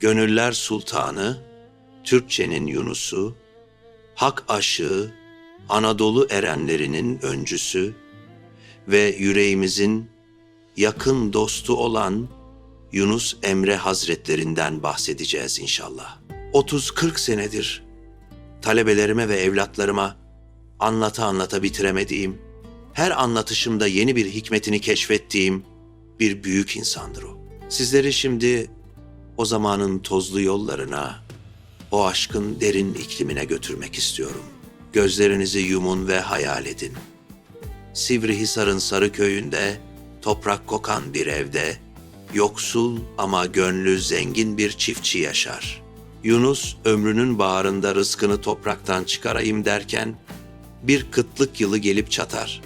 Gönüller Sultanı, Türkçenin Yunus'u, hak aşığı, Anadolu erenlerinin öncüsü ve yüreğimizin yakın dostu olan Yunus Emre Hazretlerinden bahsedeceğiz inşallah. 30-40 senedir talebelerime ve evlatlarıma anlata anlata bitiremediğim, her anlatışımda yeni bir hikmetini keşfettiğim bir büyük insandır o. Sizleri şimdi o zamanın tozlu yollarına, o aşkın derin iklimine götürmek istiyorum. Gözlerinizi yumun ve hayal edin. Sivrihisar'ın sarı köyünde, toprak kokan bir evde, yoksul ama gönlü zengin bir çiftçi yaşar. Yunus ömrünün bağrında rızkını topraktan çıkarayım derken, bir kıtlık yılı gelip çatar.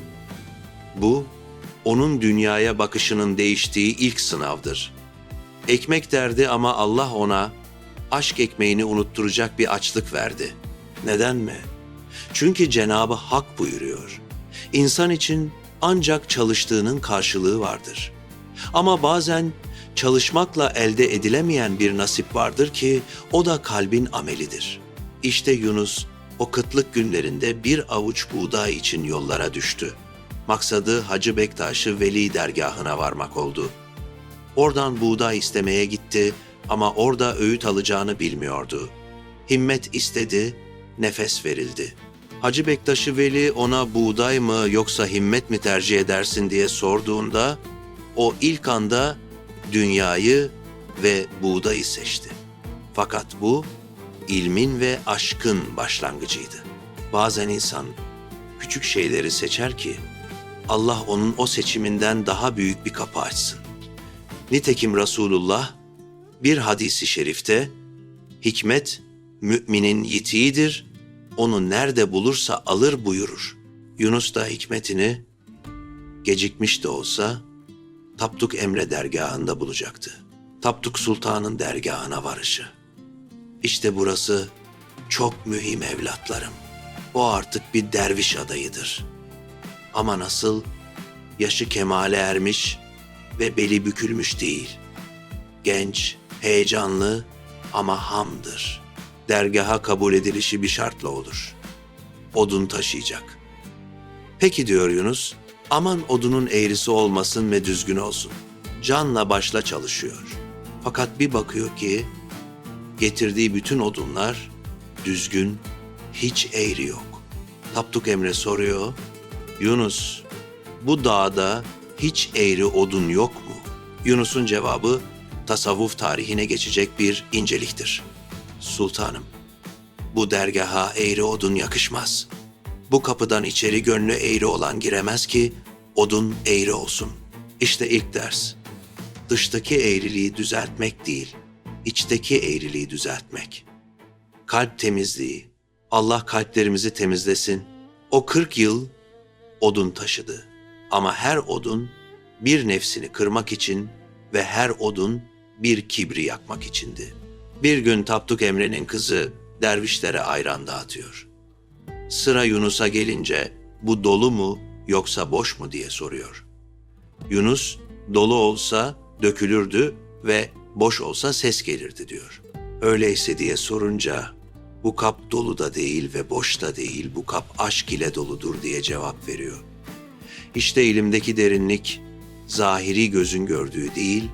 Bu, onun dünyaya bakışının değiştiği ilk sınavdır. Ekmek derdi ama Allah ona aşk ekmeğini unutturacak bir açlık verdi. Neden mi? Çünkü Cenabı Hak buyuruyor. İnsan için ancak çalıştığının karşılığı vardır. Ama bazen çalışmakla elde edilemeyen bir nasip vardır ki o da kalbin amelidir. İşte Yunus o kıtlık günlerinde bir avuç buğday için yollara düştü. Maksadı Hacı Bektaş'ı veli dergahına varmak oldu. Oradan buğday istemeye gitti ama orada öğüt alacağını bilmiyordu. Himmet istedi, nefes verildi. Hacı Bektaş'ı veli ona buğday mı yoksa himmet mi tercih edersin diye sorduğunda o ilk anda dünyayı ve buğdayı seçti. Fakat bu ilmin ve aşkın başlangıcıydı. Bazen insan küçük şeyleri seçer ki Allah onun o seçiminden daha büyük bir kapı açsın. Nitekim Resulullah bir hadisi şerifte hikmet müminin yitiğidir, onu nerede bulursa alır buyurur. Yunus da hikmetini gecikmiş de olsa Tapduk Emre dergahında bulacaktı. Tapduk Sultan'ın dergahına varışı. İşte burası çok mühim evlatlarım. O artık bir derviş adayıdır. Ama nasıl? Yaşı kemale ermiş ve beli bükülmüş değil. Genç, heyecanlı ama hamdır. Dergaha kabul edilişi bir şartla olur. Odun taşıyacak. Peki diyor Yunus, aman odunun eğrisi olmasın ve düzgün olsun. Canla başla çalışıyor. Fakat bir bakıyor ki getirdiği bütün odunlar düzgün, hiç eğri yok. Tapduk Emre soruyor, Yunus bu dağda hiç eğri odun yok mu? Yunus'un cevabı tasavvuf tarihine geçecek bir inceliktir. Sultanım, bu dergaha eğri odun yakışmaz. Bu kapıdan içeri gönlü eğri olan giremez ki odun eğri olsun. İşte ilk ders. Dıştaki eğriliği düzeltmek değil, içteki eğriliği düzeltmek. Kalp temizliği. Allah kalplerimizi temizlesin. O 40 yıl odun taşıdı. Ama her odun bir nefsini kırmak için ve her odun bir kibri yakmak içindi. Bir gün Tapduk Emre'nin kızı dervişlere ayran dağıtıyor. Sıra Yunus'a gelince bu dolu mu yoksa boş mu diye soruyor. Yunus dolu olsa dökülürdü ve boş olsa ses gelirdi diyor. Öyleyse diye sorunca bu kap dolu da değil ve boş da değil bu kap aşk ile doludur diye cevap veriyor. İşte ilimdeki derinlik zahiri gözün gördüğü değil,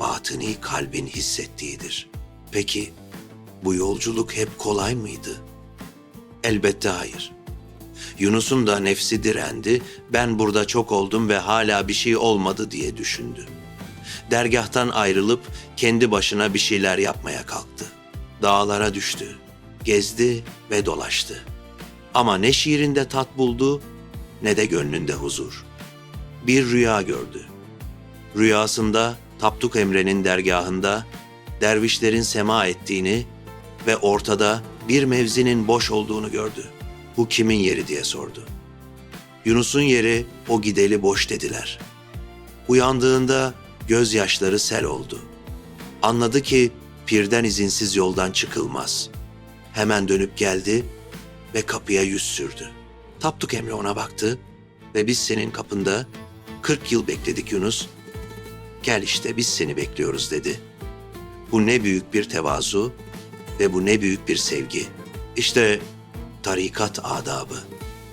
batıni kalbin hissettiğidir. Peki bu yolculuk hep kolay mıydı? Elbette hayır. Yunus'un da nefsi direndi, ben burada çok oldum ve hala bir şey olmadı diye düşündü. Dergahtan ayrılıp kendi başına bir şeyler yapmaya kalktı. Dağlara düştü, gezdi ve dolaştı. Ama ne şiirinde tat buldu ne de gönlünde huzur. Bir rüya gördü. Rüyasında Tapduk Emre'nin dergahında dervişlerin sema ettiğini ve ortada bir mevzinin boş olduğunu gördü. Bu kimin yeri diye sordu. Yunus'un yeri o gideli boş dediler. Uyandığında gözyaşları sel oldu. Anladı ki pirden izinsiz yoldan çıkılmaz. Hemen dönüp geldi ve kapıya yüz sürdü. Tapduk Emre ona baktı ve biz senin kapında 40 yıl bekledik Yunus. Gel işte biz seni bekliyoruz dedi. Bu ne büyük bir tevazu ve bu ne büyük bir sevgi. İşte tarikat adabı.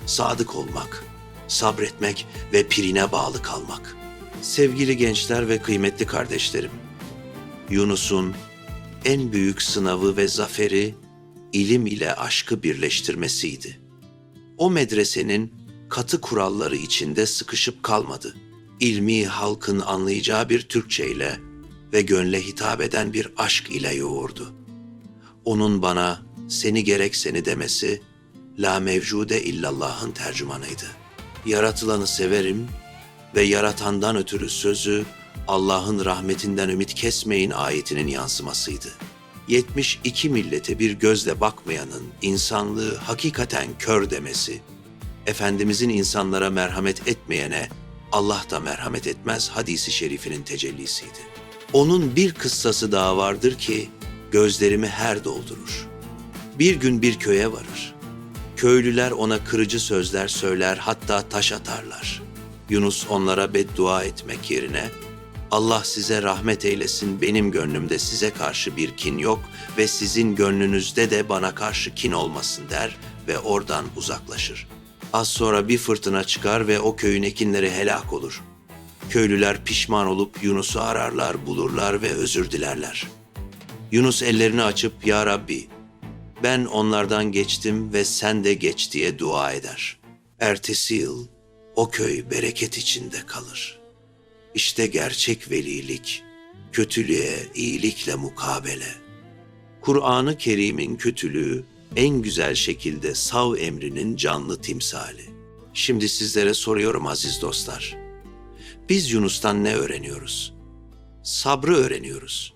Sadık olmak, sabretmek ve pirine bağlı kalmak. Sevgili gençler ve kıymetli kardeşlerim, Yunus'un en büyük sınavı ve zaferi ilim ile aşkı birleştirmesiydi. O medresenin katı kuralları içinde sıkışıp kalmadı. İlmi halkın anlayacağı bir Türkçe ile ve gönle hitap eden bir aşk ile yoğurdu. Onun bana seni gerek seni demesi la mevcude illallah'ın tercümanıydı. Yaratılanı severim ve yaratandan ötürü sözü Allah'ın rahmetinden ümit kesmeyin ayetinin yansımasıydı. 72 millete bir gözle bakmayanın insanlığı hakikaten kör demesi, Efendimizin insanlara merhamet etmeyene Allah da merhamet etmez hadisi şerifinin tecellisiydi. Onun bir kıssası daha vardır ki gözlerimi her doldurur. Bir gün bir köye varır. Köylüler ona kırıcı sözler söyler hatta taş atarlar. Yunus onlara beddua etmek yerine Allah size rahmet eylesin benim gönlümde size karşı bir kin yok ve sizin gönlünüzde de bana karşı kin olmasın der ve oradan uzaklaşır. Az sonra bir fırtına çıkar ve o köyün ekinleri helak olur. Köylüler pişman olup Yunus'u ararlar, bulurlar ve özür dilerler. Yunus ellerini açıp Ya Rabbi ben onlardan geçtim ve sen de geç diye dua eder. Ertesi yıl o köy bereket içinde kalır. İşte gerçek velilik, kötülüğe iyilikle mukabele. Kur'an-ı Kerim'in kötülüğü en güzel şekilde sav emrinin canlı timsali. Şimdi sizlere soruyorum aziz dostlar. Biz Yunus'tan ne öğreniyoruz? Sabrı öğreniyoruz.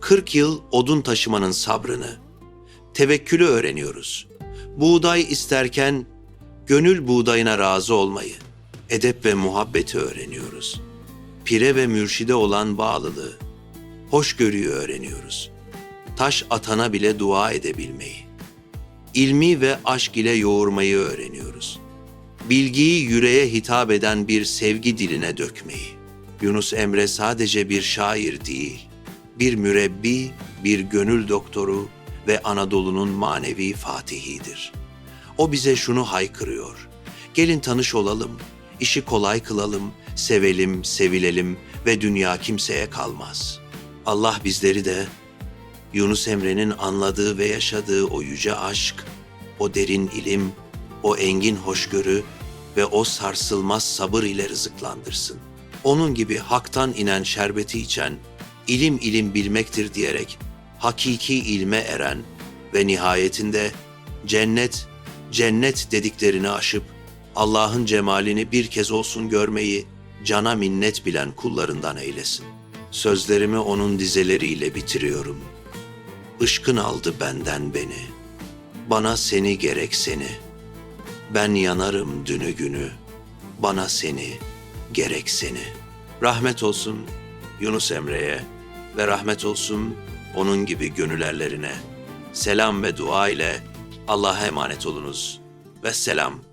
40 yıl odun taşımanın sabrını, tevekkülü öğreniyoruz. Buğday isterken gönül buğdayına razı olmayı, edep ve muhabbeti öğreniyoruz. Pire ve mürşide olan bağlılığı, hoşgörüyü öğreniyoruz. Taş atana bile dua edebilmeyi, ilmi ve aşk ile yoğurmayı öğreniyoruz. Bilgiyi yüreğe hitap eden bir sevgi diline dökmeyi. Yunus Emre sadece bir şair değil, bir mürebbi, bir gönül doktoru ve Anadolu'nun manevi fatihidir. O bize şunu haykırıyor. Gelin tanış olalım, işi kolay kılalım, sevelim, sevilelim ve dünya kimseye kalmaz. Allah bizleri de Yunus Emre'nin anladığı ve yaşadığı o yüce aşk, o derin ilim, o engin hoşgörü ve o sarsılmaz sabır ile rızıklandırsın. Onun gibi haktan inen şerbeti içen, ilim ilim bilmektir diyerek hakiki ilme eren ve nihayetinde cennet, cennet dediklerini aşıp Allah'ın cemalini bir kez olsun görmeyi cana minnet bilen kullarından eylesin. Sözlerimi onun dizeleriyle bitiriyorum. Işkın aldı benden beni. Bana seni gerek seni. Ben yanarım dünü günü. Bana seni gerek seni. Rahmet olsun Yunus Emre'ye ve rahmet olsun onun gibi gönülerlerine. Selam ve dua ile Allah'a emanet olunuz. Ve selam.